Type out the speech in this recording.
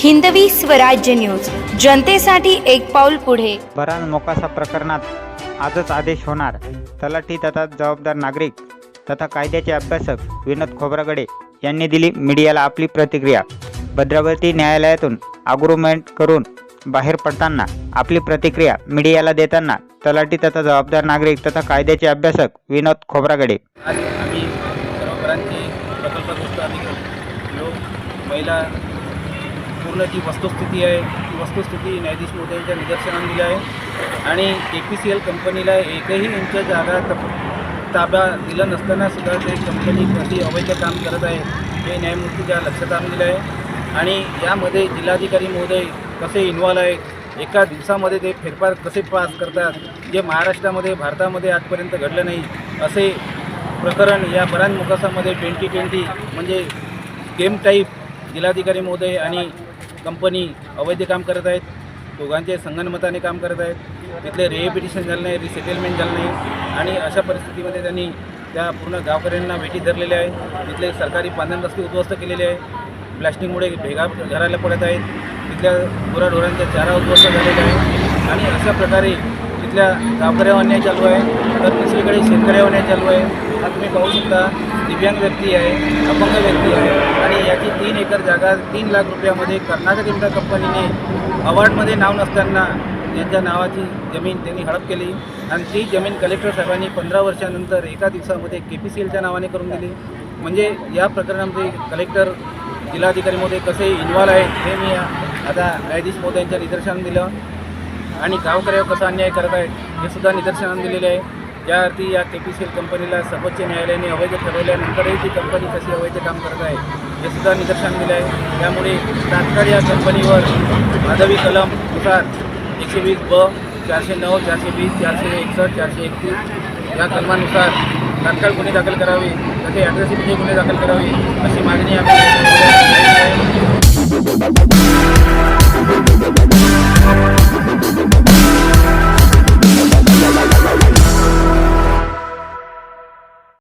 Hindavi Swarajya news. जनतेसाठी एक पाऊल पुढे. बरान मोकासा प्रकरणात आजच आदेश होणार. तलाठी तथा जबाबदार नागरिक तथा कायद्याचे अभ्यासक विनोद खोब्रागडे यांनी दिली मीडियाला आपली प्रतिक्रिया. भद्रावती न्यायालयातून आग्रुमेंट करून बाहेर पडताना आपली प्रतिक्रिया मीडियाला देताना तलाठी तथा जबाबदार नागरिक तथा कायद्याचे अभ्यासक विनोद खोब्रागडे. आज आम्ही सर्व घरांची प्रकल्पग्रस्त अधिकारी लोक महिला पूर्ण जी वस्तुस्थिती आहे ती वस्तुस्थिती न्यायाधीश मोदयांच्या निदर्शनास दिली आहे. आणि के पी सी एल कंपनीला एकही इंच जागा तप- ताबा दिला नसताना सुद्धा ते कंपनी कशी अवैध काम करत आहे हे न्यायमूर्तीच्या लक्षात आणून दिलं आहे. आणि यामध्ये जिल्हाधिकारी महोदय कसे इन्व्हॉल्व आहेत एका दिवसामध्ये ते फेरफार कसे पास करतात जे महाराष्ट्रामध्ये भारतामध्ये आजपर्यंत घडलं नाही असे प्रकरण या बरान मुकासामध्ये ट्वेंटी ट्वेंटी म्हणजे गेम टाईप जिल्हाधिकारी महोदय आणि कंपनी अवैध काम करत आहेत. दोघांचे संगणमताने काम करत आहेत. तिथले रिहेबिटेशन झालं नाही रिसेटलमेंट झालं नाही. आणि अशा परिस्थितीमध्ये त्यांनी त्या पूर्ण गावकऱ्यांना भेटी धरलेल्या आहे तिथले सरकारी पांधन रस्ते उद्ध्वस्त केलेले आहे प्लॅस्टिकमुळे भेगा घराला पडत आहेत. तिथल्या गुराढोरांच्या चारा उद्ध्वस्त झालेला आहे आणि अशा प्रकारे तिथल्या गावकऱ्यावर अन्याय चालू आहे. तर दुसरीकडे शेतकऱ्यावर अन्याय चालू आहे. हा तुम्ही पाहू शकता. दिव्यांग व्यक्ती आहे अपंग व्यक्ती आहे. आणि याची तीन एकर जागा तीन लाख रुपयामध्ये कर्नाटक इंडा कंपनीने अवॉर्डमध्ये नाव नसताना यांच्या नावाची जमीन त्यांनी हडप केली. आणि ती जमीन कलेक्टर साहेबांनी पंधरा वर्षानंतर एका दिवसामध्ये के पी सी एलच्या नावाने करून दिली. म्हणजे या प्रकरणामध्ये कलेक्टर जिल्हाधिकारीमध्ये कसे इन्व्हॉल्व आहेत हे मी आता न्यायाधीश मोदयांच्या निदर्शनात दिलं. आणि गावकऱ्यावर कसा अन्याय करत आहेत हे सुद्धा निदर्शनात दिलेले आहे. ज्या अर्थी या के पी सी एल कंपनीला सर्वोच्च न्यायालयाने अवैध ठरवल्यानंतरही ती कंपनी कशी अवैध काम करत आहे हे सुद्धा निदर्शन दिलं आहे. त्यामुळे तात्काळ या कंपनीवर माधवी कलमनुसार एकशे वीस ब चारशे नऊ चारशे वीस चारशे एकसष्ट चारशे एकतीस या कलमानुसार तात्काळ गुन्हे दाखल करावे तसे ॲड्रेसिटीचे गुन्हे दाखल करावे अशी मागणी आम्ही